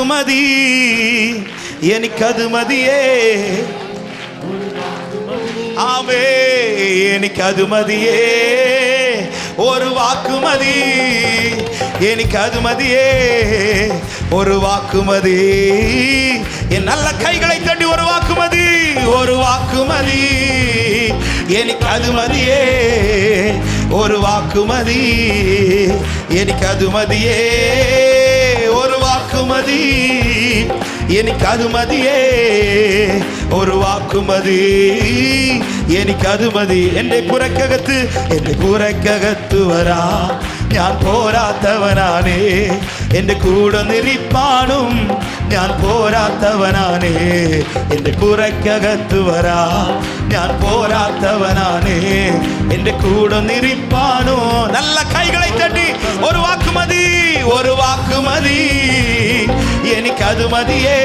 ಅದು ಮದಿ ಎನಿಕದು ಮದಿಯೇ ஆமே எனக்கு அது மதியே ஒரு வாக்குமதி எனக்கு அது மதியே ஒரு வாக்குமதி என் நல்ல கைகளை தட்டி ஒரு வாக்குமதி ஒரு வாக்குமதி எனக்கு அது மதியே ஒரு வாக்குமதி எனக்கு அது மதியே ஒரு வாக்குமதி എനിക്ക് അത് മതിയേ ഒരു വാക്കുമതി എനിക്ക് അത് മതി എൻ്റെ പുറക്കകത്ത് എൻ്റെ പുറക്കകത്ത് വരാ ഞാൻ പോരാത്തവനാണേ. എന്റെ കൂടെ നിരിപ്പാണും ഞാൻ പോരാത്തവനാണേ. എന്റെ കുറയ്ക്കകത്ത് വരാ ഞാൻ പോരാത്തവനാണേ. എന്റെ കൂടെ നിരിപ്പാണോ? നല്ല കൈകളെ തട്ടി. ഒരു വാക്ക് മതി ഒരു വാക്ക് മതി. എനിക്കത് മതിയേ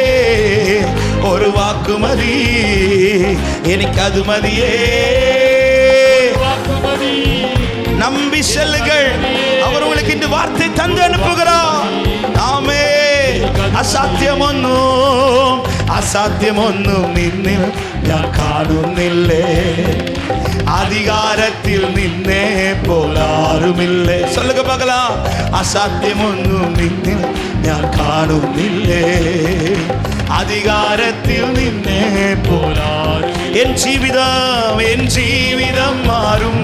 ഒരു വാക്ക് മതി. എനിക്കത് മതിയേ. വാക്ക് മതി. நம்பி செல்லுங்கள் அவர் உங்களுக்கு இந்த வார்த்தை தந்து அனுப்புகிறார் ஆமே അസാധ്യമൊന്നും അസാധ്യമൊന്നും നിന്നിൽ ഞാൻ കാണുന്നില്ലേ അധികാരത്തിൽ നിന്നെ പോലാറുമില്ലേ சொல்லுங்க பார்க்கலாம் അസാധ്യമൊന്നും നിന്നിൽ ഞാൻ കാണുന്നില്ലേ? അധികാരത്തിൽ നിന്നെ പോലാറും എൻ ജീവിതം എൻ ജീവിതം മാറും.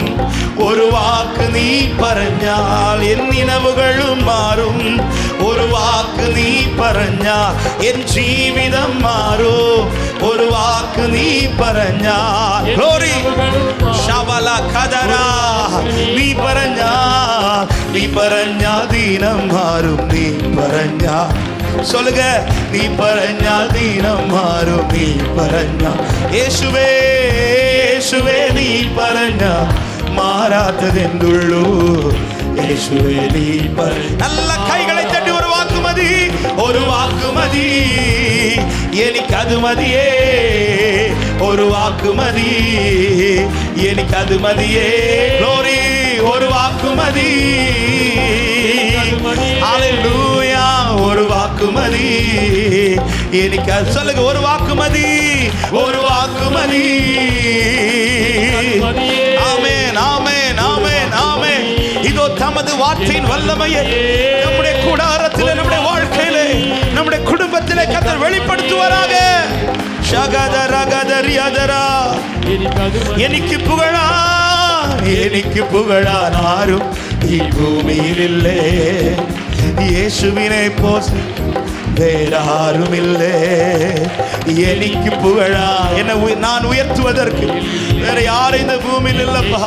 ഒരു വാക്ക് നീ പറഞ്ഞാൽ എൻ നിലവുകളും മാറും. ഒരു വാക്ക് നീ പറഞ്ഞാൽ എൻ ജീവിതം മാറും. ഒരു വാക്ക് നീ പറഞ്ഞാൽ ശബല കദര നീ പറഞ്ഞാൽ നീ പറഞ്ഞാൽ ദീനം മാറും നീ പറഞ്ഞാൽ சொல்லுங்க நீ പറഞ്ഞാൽ ദീനം മാറും നീ പറഞ്ഞാൽ യേശുവേ യേശുവേ നീ പറഞ്ഞാൽ മാറാത്തതെന്തുള്ളൂ യേശുവേ നീ പറ നല്ല കൈകളെ തട്ടി ഒരു വാക്കുമതി ഒരു വാക്കുമതി എനിക്കത് മതിയേ ஒரு வாக்குமதி எனக்கு அது மதியே. லோரி ஒரு வாக்குமதி அலலூயா ஒரு வாக்குமதி எனக்கு அது சொல்லுங்க ஒரு வாக்குமதி ஒரு வாக்குமதி ஆமே நாமே நாமே நாமே இதோ தமது வார்த்தையின் வல்லமையை நம்முடைய கூடாரத்தில் நம்முடைய வாழ்க்கையிலே நம்முடைய குடும்பத்திலே கத்தர் வெளிப்படுத்துவாராக. എനിക്ക് പുകഴാ എനിക്ക് പുകഴാൻ ആരും ഈ ഭൂമിയിലില്ലേ. യേശുവിനെ പോ வேறாருமில்லை எனக்கு புகழா என நான் உயர்த்துவதற்கு வேற யார் இந்த பூமியில் இல்லப்பா?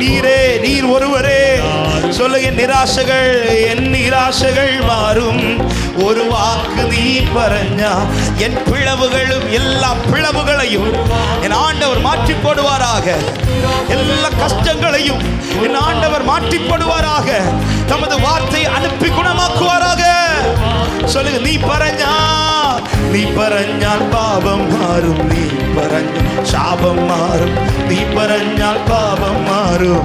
நீரே நீர் ஒருவரே. சொல்லுங்க நிராசைகள் என் நிராசைகள் மாறும். ஒரு வாக்கு நீ பரஞ்சா. என் பிளவுகளும் எல்லா பிளவுகளையும் என் ஆண்டவர் மாற்றி போடுவாராக எல்லா கஷ்டங்களையும் என் ஆண்டவர் மாற்றி போடுவாராக தமது வார்த்தையை அனுப்பி குணமாக்குவாராக. നീ പറഞ്ഞാൽ പാപം മാറും നീ പറഞ്ഞ ശാപം മാറും നീ പറഞ്ഞാൽ പാപം മാറും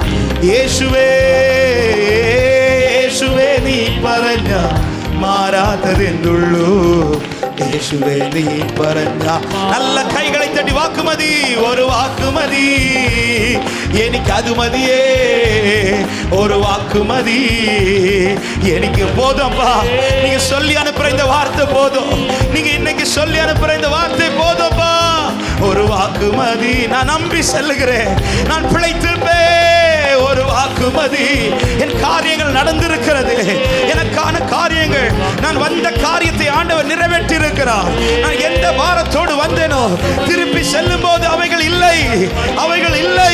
യേശുവേ യേശുവേ നീ പറഞ്ഞ മാറാത്തതെന്തുള്ളൂ യേശുവേ നീ പറഞ്ഞ നല്ല കൈകളെ തട്ടി വാക്കുമതി ഒരു വാക്കുമതി എനിക്ക് അത് മതിയേ ஒரு வாக்குமதி எனக்கு போதும்பா நீங்க சொல்லி அனுப்புற இந்த வார்த்தை போதும். நீங்க இன்னைக்கு சொல்லி அனுப்புற இந்த வார்த்தை போதும்பா. ஒரு வாக்குமதி நான் நம்பி செல்லுகிறேன். நான் பிழைத்திருப்பேன். ஒரு வாக்குமதி என் காரியங்கள் நடந்திருக்கிறது. எனக்கான காரியம் காரியங்கள் நான் வந்த காரியத்தை ஆண்டவர் நிறைவேற்றி இருக்கிறார் நான் எந்த பாரத்தோடு வந்தேனோ திருப்பி செல்லும் போது அவைகள் இல்லை அவைகள் இல்லை.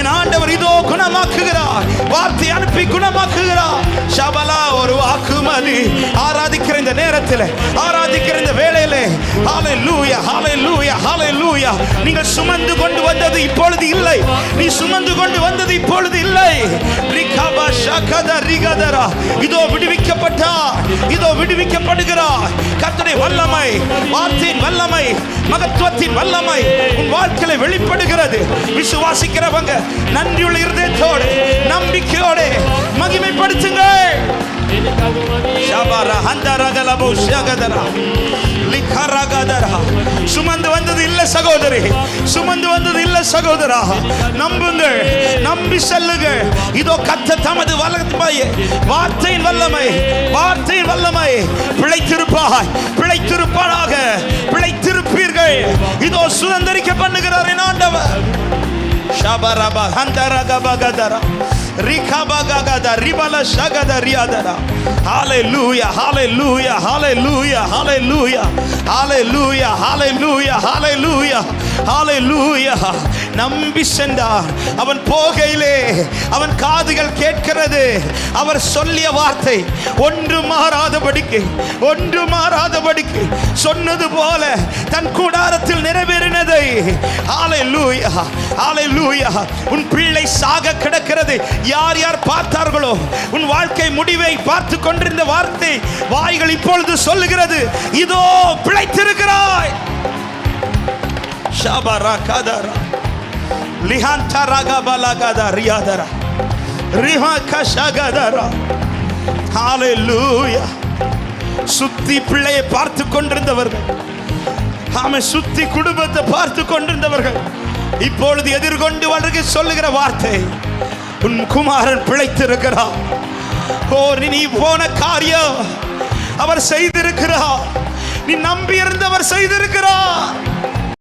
என் ஆண்டவர் இதோ குணமாக்குகிறார். வார்த்தை அனுப்பி குணமாக்குகிறார். சபலா ஒரு வாக்குமதி. ஆராதிக்கிற இந்த நேரத்தில் ஆராதிக்கிற இந்த வேளையிலே. லூயா ஹalleluya லூயா நீங்கள் சுமந்து கொண்டு வந்தது இப்பொழுது இல்லை. நீ சுமந்து கொண்டு வந்தது இப்பொழுது இல்லை. ஷகத ரிகதரா. இதோ விடுவிக்கப்பட்டார். அபிஷேகப்படுகிறார் கர்த்தருடைய வல்லமை வார்த்தையின் வல்லமை மகத்துவத்தின் வல்லமை உன் வாழ்க்கையில வெளிப்படுகிறது. விசுவாசிக்கிறவங்க நன்றியுள்ள இருதயத்தோடு நம்பிக்கையோடு மகிமைப்படுத்துங்கள். சுமந்து வந்தது இல்ல சகோதரி சுமந்து வந்தது இல்ல சகோதரா நம்புங்கள் நம்பி செல்லுங்கள். இதோ கத்த தமது வல்லமை வார்த்தையின் வல்லமை வார்த்தை வார்த்தையின் வல்லமை. பிழைத்திருப்பாய். பிழைத்திருப்பானாக. பிழைத்திருப்பீர்கள். இதோ சுதந்திரிக்க பண்ணுகிறார் என் ஆண்டவர். ஷபரபா ஹந்தரகபகதரா. ரிகபககத ரிபல சகத ரியாதரா ஹalleluya hallelujah hallelujah hallelujah hallelujah hallelujah hallelujah hallelujah நம்பி சென்றார். அவன் போகையிலே அவன் காதுகள் கேட்கிறது. அவர் சொல்லிய வார்த்தை ஒன்று மாறாதபடிக்கு ஒன்று மாறாதபடிக்கு சொன்னது போல தன் கூடாரத்தில் நிறைவேறினதை. ஆலை லூயஹா உன் பிள்ளை சாக கிடக்கிறது. யார் யார் பார்த்தார்களோ உன் வாழ்க்கை முடிவை பார்த்து கொண்டிருந்த வார்த்தை வாய்கள் இப்பொழுது சொல்லுகிறது. இதோ பிழைத்திருக்கிறாய். ஷாபாரா காதாரா லிஹாந்தா ரகபலகதா ரியாதரா ரிஹா கஷகதரா ஹalleluya சுத்தி பிள்ளையை பார்த்து கொண்டிருந்தவர்கள். ஆமை சுத்தி குடும்பத்தை பார்த்து கொண்டிருந்தவர்கள். இப்பொழுது எதிர்கொண்டு வருகை சொல்லுகிற வார்த்தை உன் குமாரன் பிழைத்திருக்கிறார் ஓ நீ போன காரியம் அவர் செய்திருக்கிறார். நீ நம்பியிருந்தவர் செய்திருக்கிறார்.